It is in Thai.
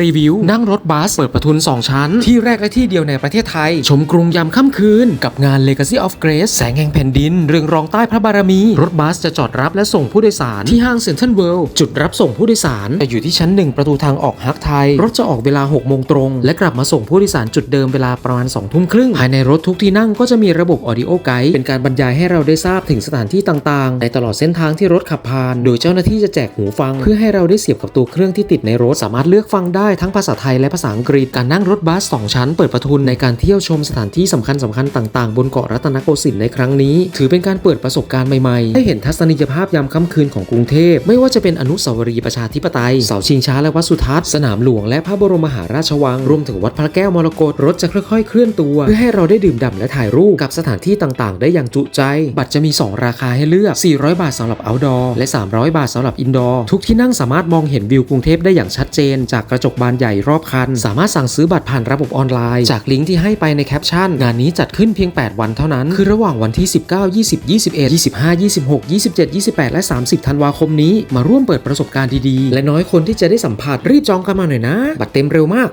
รีวิว นั่งรถบัสเปิดประทุน 2 ชั้น ที่แรกและที่เดียวในประเทศไทย ชมกรุงยามค่ำคืน กับงาน Legacy of Grace แสงแห่งแผ่นดิน เรืองรองใต้พระบารมี รถบัสจะจอดรับและส่งผู้โดยสาร ที่ห้างเซ็นทรัลเวิลด์จุดรับส่งผู้โดยสารจะอยู่ที่ชั้น 1 ประตูทางออกฮักไทย รถจะออกเวลา6โมงตรง และกลับมาส่งผู้โดยสารจุดเดิมเวลาประมาณ2ทุ่มครึ่งภายในรถทุกที่นั่งก็จะมีระบบ Audio Guide เป็นการบรรยายให้เราได้ทราบถึงสถานที่ต่างๆ ในตลอดเส้นทางที่รถขับผ่าน โดยเจ้าหน้าที่จะแจกหูฟัง เพื่อให้เราได้เสียบกับตัวเครื่องที่ติดในรถสามารถเลือกฟังได้ทั้งภาษาไทยและภาษาอังกฤษ การนั่งรถบัส 2 ชั้นเปิดประทุนในการเที่ยวชมสถานที่สำคัญสคัญๆต่างๆ บนเกาะรัตนโกสินทร์ในครั้งนี้ ถือเป็นการเปิดประสบการณ์ใหม่ๆ ให้เห็นทัศนียภาพยามค่ำคืนของกรุงเทพ ไม่ว่าจะเป็นอนุสาวรีย์ประชาธิปไตย เสาชิงช้าและวัดสุทัศน์สนามหลวงและพระบรมมหาราชวัง รวมถึงวัดพระแก้วมรกตรถจะค่อยๆ เคลื่อนตัว เพื่อให้เราได้ดื่มด่ำและถ่ายรูปกับสถานที่ต่างๆ ได้อย่างจุใจ บัตรจะมี 2 ราคาให้เลือก 400 บาทสำหรับ outdoor และ 300 บาทสำหรับ indoor ทุกที่นั่งสามารถมองเห็นวิวกรุงเทพได้อย่างชัดเจนจากกระจกบานใหญ่รอบคัน สามารถสั่งซื้อบัตรผ่านระบบออนไลน์ จากลิงก์ที่ให้ไปในแคปชั่น งานนี้จัดขึ้นเพียง 8 วันเท่านั้น คือระหว่างวันที่ 19 20 21 25 26 27 28 และ 30 ธันวาคมนี้ มาร่วมเปิดประสบการณ์ดีๆ และน้อยคนที่จะได้สัมผัสรีบจองกันมาหน่อยนะ บัตรเต็มเร็วมาก